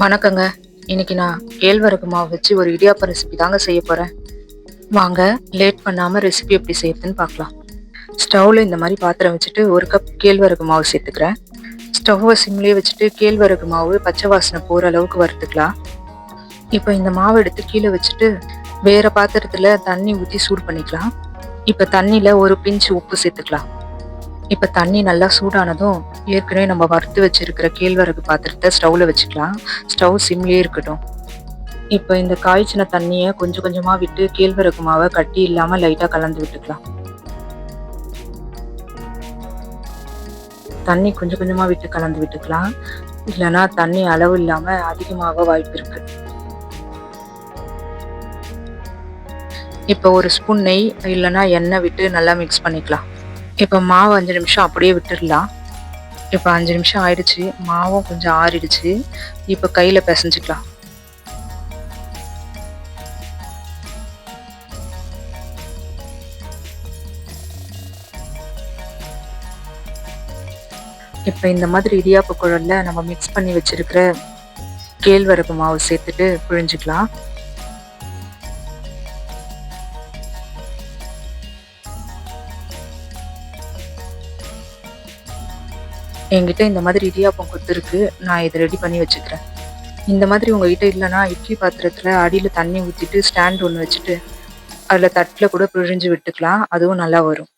வணக்கங்க. இன்னைக்கு நான் கேழ்வரகு மாவு வச்சு ஒரு இடியாப்ப ரெசிபி தாங்க செய்ய போறேன். வாங்க லேட் பண்ணாம ரெசிபி எப்படி செய்யறதுன்னு பார்க்கலாம். ஸ்டவ்ல இந்த மாதிரி பாத்திரம் வச்சுட்டு ஒரு கப் கேழ்வரகு மாவு சேர்த்துக்கிறேன். ஸ்டவ்வை சிம்லேயே வச்சுட்டு கேழ்வரகு மாவு பச்சை வாசனை போற அளவுக்கு வறுத்துக்கலாம். இப்போ இந்த மாவு எடுத்து கீழே வச்சுட்டு வேற பாத்திரத்துல தண்ணி ஊற்றி சூடு பண்ணிக்கலாம். இப்போ தண்ணியில ஒரு பிஞ்சு உப்பு சேர்த்துக்கலாம். இப்போ தண்ணி நல்லா சூடானதும் ஏற்கனவே நம்ம வறுத்து வச்சிருக்கிற கேழ்வரகு பாத்திரத்தை ஸ்டவ்ல வச்சுக்கலாம். ஸ்டவ் சிம்லேயே இருக்கட்டும். இப்போ இந்த காய்ச்சின தண்ணியை கொஞ்சம் கொஞ்சமாக விட்டு கேழ்வரகு மாவை கட்டி இல்லாமல் லைட்டாக கலந்து விட்டுக்கலாம். தண்ணி கொஞ்சம் கொஞ்சமாக விட்டு கலந்து விட்டுக்கலாம். இல்லைன்னா தண்ணி அளவு இல்லாமல் அதிகமாக வாய்ப்பு இருக்கு. இப்போ ஒரு ஸ்பூன் நெய் இல்லைன்னா எண்ணெய் விட்டு நல்லா மிக்ஸ் பண்ணிக்கலாம். இப்போ மாவு அஞ்சு நிமிஷம் அப்படியே விட்டுடலாம் இப்போ அஞ்சு நிமிஷம் ஆயிடுச்சு. மாவும் கொஞ்சம் ஆறிடுச்சு. இப்போ கையில் பிசைஞ்சுக்கலாம். இப்போ இந்த மாதிரி இடியாப்பு குழல்ல நம்ம மிக்ஸ் பண்ணி வச்சிருக்கிற கேழ்வரகு மாவு சேர்த்துட்டு பிழிஞ்சுக்கலாம். என்கிட்ட இந்த மாதிரி இடியாப்பம் கொடுத்துருக்கு. நான் இதை ரெடி பண்ணி வச்சுக்கிறேன். இந்த மாதிரி உங்ககிட்ட இல்லைன்னா இட்லி பாத்திரத்தில் அடியில் தண்ணி ஊற்றிட்டு ஸ்டாண்ட் ஒன்று வச்சுட்டு அதில் தட்டில் கூட பிழிஞ்சு விட்டுக்கலாம். அதுவும் நல்லா வரும்.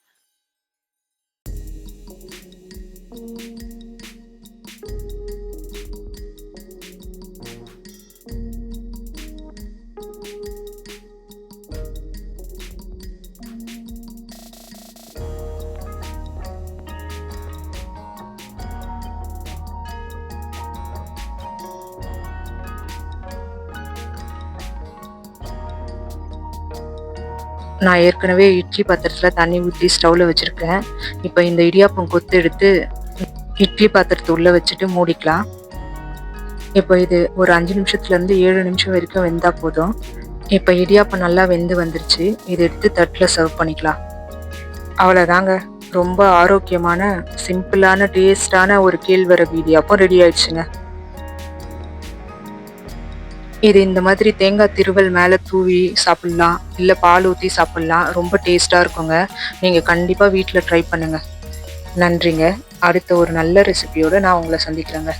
நான் ஏற்கனவே இட்லி பாத்திரத்தில் தண்ணி ஊற்றி ஸ்டவ்வில் வச்சுருக்கேன். இப்போ இந்த இடியாப்பம் கொத்து எடுத்து இட்லி பாத்திரத்தை உள்ளே வச்சுட்டு மூடிக்கலாம். இப்போ இது ஒரு அஞ்சு நிமிஷத்துலேருந்து ஏழு நிமிஷம் வரைக்கும் வெந்தால் போதும். இப்போ இடியாப்பம் நல்லா வெந்து வந்துருச்சு. இதை எடுத்து தட்டில் சர்வ் பண்ணிக்கலாம். அவ்வளோதாங்க ரொம்ப ஆரோக்கியமான சிம்பிளான டேஸ்டான ஒரு கேழ்வரகு இடியாப்பம் ரெடி ஆயிடுச்சுங்க. இது இந்த மாதிரி தேங்காய் திருவல் மேலே தூவி சாப்பிட்லாம் இல்லை பால் ஊற்றி சாப்பிட்லாம். ரொம்ப டேஸ்ட்டாக இருக்குங்க. நீங்கள் கண்டிப்பாக வீட்டில் ட்ரை பண்ணுங்கள் நன்றிங்க. அடுத்த ஒரு நல்ல ரெசிபியோடு நான் உங்களை சந்திக்கிறேங்க.